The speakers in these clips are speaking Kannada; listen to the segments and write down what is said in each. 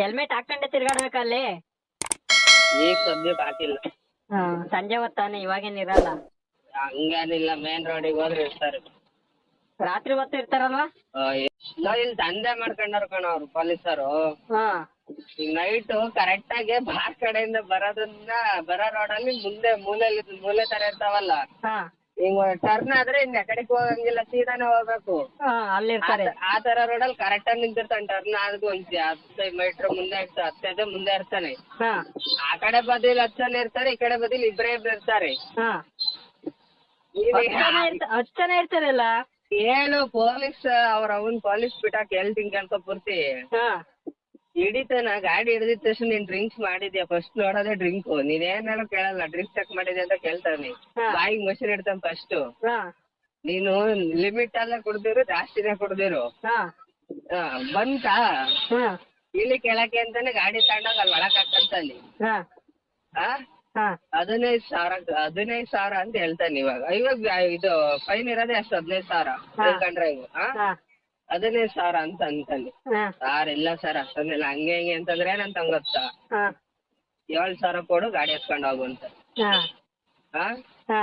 ಹೆಲ್ಮೆಟ್ ಹಾಕೊಂಡೆ ತಿರ್ಗಾಡ್ಬೇಕಲ್ಲಿ? ಈಗ ಸದ್ಯಕ್ಕೆ ಹಾಕಿಲ್ಲ ಹಾ ಸಂಜೆ ಹೊತ್ತಾನೆ ಇವಾಗೇನ್ ಇರಲ್ಲ. ಹಂಗೇನಿಲ್ಲ ಮೇನ್ ರೋಡಿಗೆ ಹೋದ್ರೆ ಇರ್ತಾರೆ. ರಾತ್ರಿ ಹೊತ್ತು ಇರ್ತಾರಲ್ವಾ? ಆ, ಏ- ನಾವ್ ಇಲ್ಲಿ ದಂಧೆ ಮಾಡ್ಕೊಂಡಾರ ಕಣ ಅವ್ರು ಪೊಲೀಸರು. ಹಾ. ನೈಟ್ ಕರೆಕ್ಟ್ ಆಗಿ ಬಾರ್ ಕಡೆಯಿಂದ ಬರೋದನ್ನ ಬರೋ ಅಲ್ಲಿ ಮುಂದೆ ಮೂಲೆಯಲ್ಲಿ ಮೂಲೆ ತರ ಇರ್ತಾವಲ್ಲ. ಹಾ. ಹಿಂಗ ಟರ್ನ್ ಆದ್ರೆ ಇನ್ ಕಡೆಗೆ ಹೋಗಂಗಿಲ್ಲ ಸೀದಾನೇ ಹೋಗ್ಬೇಕು. ಹಾ ಅಲ್ಲಿರ್ತಾರೆ. ಆ ತರ ರೋಡಲ್ಲಿ ಕರೆಕ್ಟ್ ಆಗಿ ನಿಂತಿರ್ತಾನೆ ಟರ್ನ್ ಆದ್ರೂ ಒಂದ್ ಹತ್ತು ಮೀಟರ್ ಮುಂದೆ ಇರ್ತಾನೆ ಹತ್ತೈದು ಮುಂದೆ ಇರ್ತಾನೆ. ಆ ಕಡೆ ಬದಿಲಿ ಹತ್ತು ಜನ ಇರ್ತಾರೆ ಈ ಕಡೆ ಬದಿಲಿ ಇಬ್ರೇ ಇಬ್ರು ಇರ್ತಾರೆ. ಹತ್ತು ಜನ ಇರ್ತಾರಲ್ಲ? ಏನು ಪೊಲೀಸ್ ಅವ್ರ ಅವನ್ ಪೊಲೀಸ್ ಬಿಟ್ಟಾಕ ಎಲ್ ಕೇಳ್ಕೊ ಪೂರ್ತಿ ಹಿಡಿತಾನ ಗಾಡಿ ಹಿಡಿದಿದ ತಕ್ಷಣ ನೀನ್ ಡ್ರಿಂಕ್ಸ್ ಮಾಡಿದ್ಯಾ? ಫಸ್ಟ್ ನೋಡೋದೆ ಡ್ರಿಂಕ್ ನೀನ್ ಏನಾರು ಕೇಳಲ್ಲ ಡ್ರಿಂಕ್ಸ್ ಚೆಕ್ ಮಾಡಿದ್ಯಾ ಅಂತ ಕೇಳ್ತಾನೆ. ಬಾಯಿಗೆ ಮಷಿನ್ ಇಡ್ತಾನೆ ಫಸ್ಟ್ ನೀನು ಲಿಮಿಟ್ ಅಲ್ಲೇ ಕುಡ್ದಿರು ಜಾಸ್ತಿನೇ ಕುಡ್ದಿರು. ಹಾ. ಬಂತಾ? ಇಲ್ಲಿ ಕೇಳಕ್ಕೆ ಅಂತಾನೆ ಗಾಡಿ ತಗೊಂಡಾಗ ಅಲ್ಲಿ ಒಳಕ್ ಹಾಕಂತಾನೆ ಹದಿನೈದು ಸಾವಿರ ಹದಿನೈದ್ ಸಾವಿರ ಅಂತ ಹೇಳ್ತಾನೆ ಇವಾಗ. ಇವಾಗ ಇದು ಫೈನ್ ಇರೋದೇ ಅಷ್ಟು ಹದಿನೈದ್ ಸಾವಿರ. ಕಂಡ್ರೆ ಆ? ಹಾ. ಹದಿನೈದು ಸಾವಿರ ಅಂತ ಅಂತಾನೆ. ಸಾರ್ ಸರ್ ಇಲ್ಲ ಸರ್ ಅಷ್ಟೊಂದಿಲ್ಲ. ಹಂಗೆ ಹಿಂಗೆ ಅಂತಂದ್ರೆ ಏನಂತ ಗೊತ್ತಾ ಹಾ. ಏಳ್ ಸಾವಿರ ಕೊಡು ಗಾಡಿ ಎತ್ಕೊಂಡು ಹೋಗು ಅಂತ. ಹಾ. ಹಾ? ಹಾ.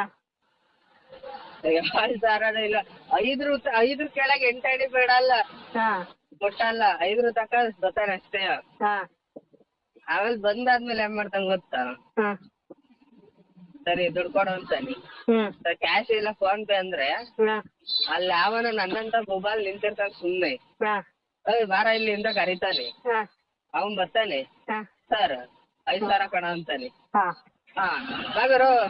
ಏಳು ಸಾವಿರ ಇಲ್ಲ. ಐದ್ರು ಐದ್ರ ಕೆಳಗೆ ಎಂಟಡಿ ಬೇಡ ಬೇಡಲ್ಲ ಹಾ. ಕೊಟ್ಟಲ್ಲ ಐದ್ರ ತಕ ಬರ್ತಾನೆ ಅಷ್ಟೇ. ಹಾ. ಆಮೇಲೆ ಬಂದಾದ್ಮೇಲೆ ಏನ್ ಮಾಡ್ತಾನೆ ಗೊತ್ತಾ? ಹಾ. ಸರಿ ದುಡ್ಡು ಕೊಡು ಅಂತಾನೆ. ಹ್ಮ್. ಕ್ಯಾಶ್ ಇಲ್ಲ ಫೋನ್ ಪೇ ಅಂದ್ರೆ ಹಾ ಅಲ್ಲಿ ಯಾವನ ನನ್ನಂತ ಮೊಬೈಲ್ ನಿಂತಿರ್ತಾನೆ ಸುಮ್ನೆ. ಹಾ. ಏಯ್ ಬಾರ ಇಲ್ಲಿ ಅಂತ ಕರೀತಾನೆ. ಹಾ. ಅವನ್ ಬರ್ತಾನೆ. ಹಾ. ಸರ್ ಐದ್ ಸಾವಿರ ಕಣ ಅಂತಾನೆ. ಹಾ. ಹಾ. ಬಾಗರು.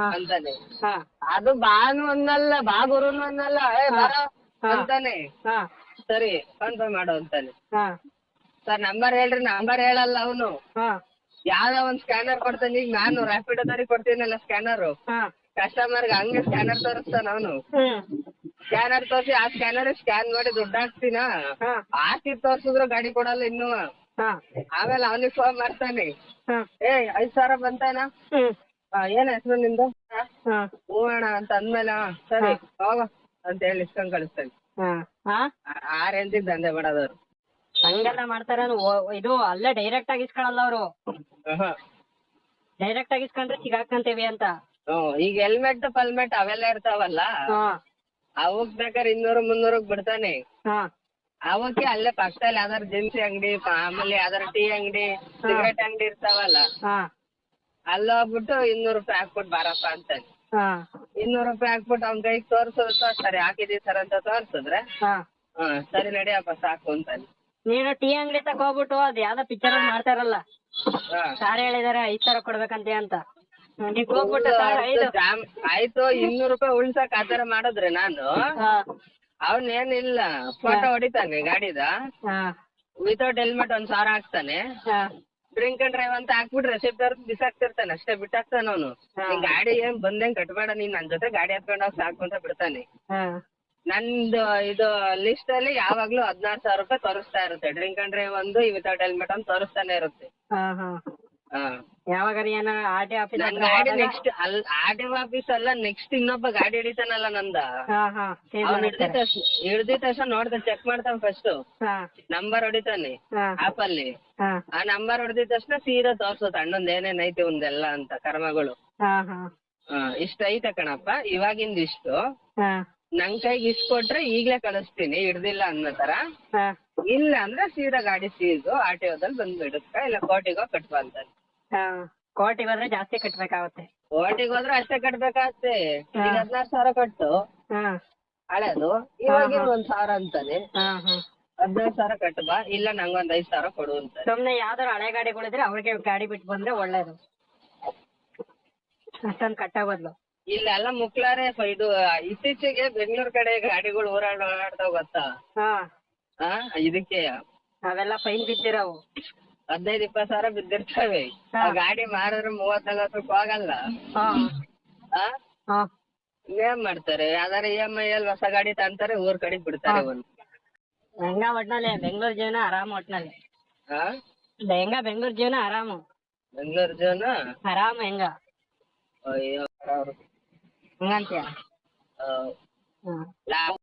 ಹಾ. ಅಂತಾನೆ. ಹಾ. ಅದು ಬಾನು ಅನ್ನಲ್ಲ ಬಾ ಗುರುನು ಅನ್ನಲ್ಲ. ಏ ಬಾರ. ಹಾ. ಅಂತಾನೆ. ಹಾ. ಸರಿ ಫೋನ್ ಪೇ ಮಾಡು ಅಂತಾನೆ. ಹಾ. ಸರ್ ನಂಬರ್ ಹೇಳ್ರಿ ನಂಬರ್ ಹೇಳಲ್ಲ ಅವನು. ಹಾ. ಯಾವ್ದೋ ಒಂದ್ ಸ್ಕ್ಯಾನರ್ ಕೊಡ್ತಾನೆ. ಈಗ ನಾನು ರ್ಯಾಪಿಡೋದವ್ರಿಗೆ ಕೊಡ್ತೀನಲ್ಲ ಸ್ಕ್ಯಾನರ್ ಕಸ್ಟಮರ್ ಹಂಗೆ ಸ್ಕ್ಯಾನರ್ ತೋರಿಸ್ತಾನ ಅವನು ಸ್ಕ್ಯಾನರ್ ತೋರಿಸಿ ಆ ಸ್ಕ್ಯಾನರ್ ಸ್ಕ್ಯಾನ್ ಮಾಡಿ ದುಡ್ಡು ಹಾಕ್ತೀನ? ಹಾಕಿ ತೋರ್ಸಿದ್ರು ಗಾಡಿ ಕೊಡಲ್ಲ ಇನ್ನು. ಆಮೇಲೆ ಅವನಿಗೆ ಫೋನ್ ಮಾಡ್ತಾನೆ. ಏ ಐದ್ ಸಾವಿರ ಬಂತಾನ? ಏನ್ ಹೆಸರು ನಿಂದು? ಹಾ. ಅಣ್ಣ ಅಂತ ಅಂದ್ಮೇಲೆ ಸರಿ ಹೋಗ ಅಂತ ಹೇಳಿ ಇಸ್ಕೊಂಡ್ ಕಳಿಸ್ತಾನೆ. ಆ ರೇಂಜಿಗೆ ದಂಧೆ ಮಾಡೋದವ್ರು ಹಂಗೆಲ್ಲ ಮಾಡ್ತಾರ ಇದು ಅಲ್ಲೇ ಡೈರೆಕ್ಟ್ ಆಗಿ ಇಸ್ಕೊಳಲ್ಲ ಅವರು. ಡೈರೆಕ್ಟ್ ಆಗಿ ಇಸ್ಕೊಂಡ್ರೆ ಸಿಗಾಕಂತೀವಿ ಅಂತ. ಹ್ಮ್ ಈಗ ಹೆಲ್ಮೆಟ್ ಪಲ್ಮೆಟ್ ಅವೆಲ್ಲ ಇರ್ತಾವಲ್ಲ? ಅವಕ್ ಬೇಕಾದ್ರೆ ಇನ್ನೂರು ಮುನ್ನೂರಕ್ ಬಿಡ್ತಾನೆ. ಹಾ. ಅವಕ್ಕೆ ಅಲ್ಲೇ ಪಕ್ಕದಲ್ಲಿ ಯಾವ್ದಾರು ದಿನಸಿ ಅಂಗಡಿ ಆಮೇಲೆ ಯಾವ್ದಾರು ಟೀ ಅಂಗಡಿ ಸಿಗರೇಟ್ ಅಂಗಡಿ ಇರ್ತಾವಲ್ಲ? ಅಲ್ಲ ಹೋಗ್ಬಿಟ್ಟು ಇನ್ನೂರು ರೂಪಾಯಿ ಹಾಕ್ಬಿಟ್ಟು ಬಾರಪ್ಪ ಅಂತಾನೆ. ಇನ್ನೂರು ರೂಪಾಯಿ ಹಾಕ್ಬಿಟ್ಟು ಅವ್ನ ಕೈಗೆ ತೋರ್ಸಿದ್ರೆ ಸರಿ ಹಾಕಿದೀವಿ ಸರ್ ಅಂತ ತೋರ್ಸಿದ್ರೆ? ಹಾ. ಹಾ ಸರಿ ನಡಿಯಪ್ಪ ಸಾಕು ಅಂತಾನೆ. ನೀನು ಟೀ ಅಂಗಡಿ ತಕ ಹೋಗ್ಬಿಟ್ಟು ಅದ್ ಯಾವ್ದೋ ಪಿಕ್ಚರ್ ಮಾಡ್ತಾರಲ್ಲ. ಸಾರ್ ಹೇಳಿದಾರೆ ಐದ್ ಸಾವಿರ ಕೊಡ್ಬೇಕಂತೆ ಅಂತ. ನೀವ್ ಹೋಗ್ಬಿಟ್ಟು ಸಾರ್ ಐದು. ಜಾಮ್ ಆಯ್ತು ಇನ್ನೂರು ರೂಪಾಯಿ ಉಳ್ಸಕ್ ಆತರ ಮಾಡಿದ್ರೆ ನಾನು. ಹಾ. ಅವನ್ ಏನಿಲ್ಲ ಫೋಟೋ ಹೊಡಿತಾನೆ ಗಾಡಿದ. ಹಾ. ವಿತೌಟ್ ಹೆಲ್ಮೆಟ್ ಒಂದ್ ಸಾವಿರ ಹಾಕ್ತಾನೆ. ಹಾ. ಡ್ರಿಂಕ್ ಅಂಡ್ ಡ್ರೈವ್ ಅಂತ ಹಾಕ್ಬಿಟ್ರೆ ರೆಸಿಪ್ಟ್ ಬಿಸಾಕ್ತಿರ್ತಾನೆ ಅಷ್ಟೇ ಬಿಟ್ಟಾಕ್ತಾನ ಅವನು. ಗಾಡಿ ಏನ್ ಬಂದಂಗ್ ಕಟ್ಬೇಡ ನೀನ್ ನನ್ ಜೊತೆ ಗಾಡಿ ಹತ್ಕೊಂಡ್ ಹೋಗ್ ಸಾಕು ಅಂತ ಬಿಡ್ತಾನೆ. ಹಾ. ನಂದು ಇದು ಲಿಸ್ಟ್ ಅಲ್ಲಿ ಯಾವಾಗ್ಲೂ ಹದಿನಾರು ಸಾವಿರ ರೂಪಾಯಿ ತೋರಿಸ್ತಾ ಇರುತ್ತೆ. ಡ್ರಿಂಕ್ ಅಂಡ್ ಡ್ರೈವ್ ಒಂದು ವಿತೌಟ್ ಹೆಲ್ಮೆಟ್ ಅಂತ ತೋರಿಸ್ತಾನೆ ಇರುತ್ತೆ. ಹಾ ಹಾ. ಏನ ಆರ್ ಟಿ ಆಫೀಸ್ ನನ್ ಗಾಡಿ ನೆಕ್ಸ್ಟ್ ಅಲ್ ಆರ್ ಟಿ ಆಫೀಸ್ ಅಲ್ಲ ನೆಕ್ಸ್ಟ್ ಇನ್ನೊಬ್ಬ ಗಾಡಿ ಹಿಡಿತಾನಲ್ಲ ನಂದ. ಹಾ ಹಾ. ಸೇವ್ ಅವ್ನು ಹಿಡ್ದಿದ ಮಾಡಿರ್ತಾರೆ ತಕ್ಷಣ ಹಿಡ್ದಿದ್ ತಕ್ಷಣ ನೋಡ್ತಾನೆ ಚೆಕ್ ಮಾಡ್ತಾನೆ ಫಸ್ಟ್ ಹಾ. ನಂಬರ್ ಹೊಡಿತಾನೆ ಹಾ. ಆಪ್ ಅಲ್ಲಿ. ಹಾ. ಆ ನಂಬರ್ ಹೊಡೆದಿದ ತಕ್ಷಣ ಸೀದಾ ತೋರ್ಸುತ್ತೆ ಅಣ್ಣಂದ್ ಏನೇನ್ ಐತೆ ಒಂದೆಲ್ಲ ಅಂತ ಕರ್ಮಗಳು. ಹಾ ಹಾ. ಹಾ ಇಷ್ಟ ಐತೆ ಕಣಪ್ಪ ಇವಾಗಿಂದ ಇಷ್ಟು. ಹಾ. ನನ್ ಕೈಗೆ ಇಸ್ಕೊಟ್ರೆ ಕೊಟ್ರೆ ಈಗ್ಲೇ ಕಳಿಸ್ತೀನಿ ಹಿಡ್ದಿಲ್ಲ ಅನ್ನೋ ತರ. ಹಾ. ಇಲ್ಲ ಅಂದ್ರೆ ಸೀದಾ ಗಾಡಿ ಸೀಸು ಆಟೋದಲ್ಲಿ ಬಂದ್ ಬಿಡುತ್ತ ಇಲ್ಲ ಕೋಟಿಗೋ ಕಟ್ಕೊ ಅಂತಾನೆ ಹಾ ಕೋರ್ಟಿಗೆ ಹೋದ್ರೆ ಜಾಸ್ತಿ ಕಟ್ಬೇಕಾಗುತ್ತೆ. ಕೋರ್ಟಿಗೆ ಹೋದ್ರೆ ಅಷ್ಟೇ ಕಟ್ಬೇಕಾಗತ್ತೆ. ಈಗ ಹದಿನಾರು ಸಾವಿರ ಕಟ್ಟು. ಹಾ. ಹಳೆದು ಇವಾಗ ಒಂದ್ ಸಾವಿರ ಅಂತಾನೆ. ಹಾ ಹಾ. ಹದಿನೈದು ಸಾವಿರ ಕಟ್ಟು ಬಾ ಇಲ್ಲ ನಂಗೊಂದ್ ಐದ್ ಸಾವಿರ ಕೊಡು ಅಂತ ಸುಮ್ನೆ ಯಾವ್ದಾರು ಹಳೆ ಗಾಡಿಗಳಿದ್ರೆ ಅವ್ರಿಗೆ ಗಾಡಿ ಬಿಟ್ಟು ಬಂದ್ರೆ ಒಳ್ಳೇದು. ಅಷ್ಟೊಂದ್ ಕಟ್ಟೋ ಬದ್ಲು ಇಲ್ಲೆಲ್ಲ ಮುಕ್ಲಾರೆ ಪ- ಇದು ಇತ್ತೀಚೆಗೆ ಬೆಂಗಳೂರು ಕಡೆ ಗಾಡಿಗಳು ಓಡಾಡ ಓಡಾಡ್ತಾವ ಗೊತ್ತಾ? ಹಾ. ಆ ಇದಕ್ಕೆ. ಅವೆಲ್ಲ ಫೈನ್ ಬಿದ್ದಿರವು. ಹದಿನೈದು ಇಪ್ಪತ್ತು ಸಾವಿರ ಬಿದ್ದಿರ್ತವೆ. ಆ ಗಾಡಿ ಮಾರಿದ್ರೆ ಮೂವತ್ ನಲ್ವತ್ತು ರೂಪಾಯಿ ಆಗಲ್ಲ ಹಾ. ಆ? ಹಾ. ಏನ್ ಮಾಡ್ತಾರೆ? ಯಾವ್ದಾರ ಇ ಎಂ ಐ ಅಲ್ಲಿ ಹೊಸ ಗಾಡಿ ತಂತಾರೆ ಊರ್ ಕಡೆ ಬಿಡ್ತಾರೆ ಒಂದು ಹೆಂಗ ಒಟ್ನಲ್ಲಿ ಬೆಂಗಳೂರು ಜೀವನ ಆರಾಮ್ ಒಟ್ನಲ್ಲಿ. ಆ? ಹೆಂಗ ಬೆಂಗಳೂರು ಜೀವನ ಆರಾಮು. ಬೆಂಗಳೂರು ಜೀವನ? ಆರಾಮ್ ಹೆಂಗ? ಅಯ್ಯೋ ಅವ್ರು ಹಂಗಂತೀಯ ಆ, ಹ್ಮ್ ನಾವು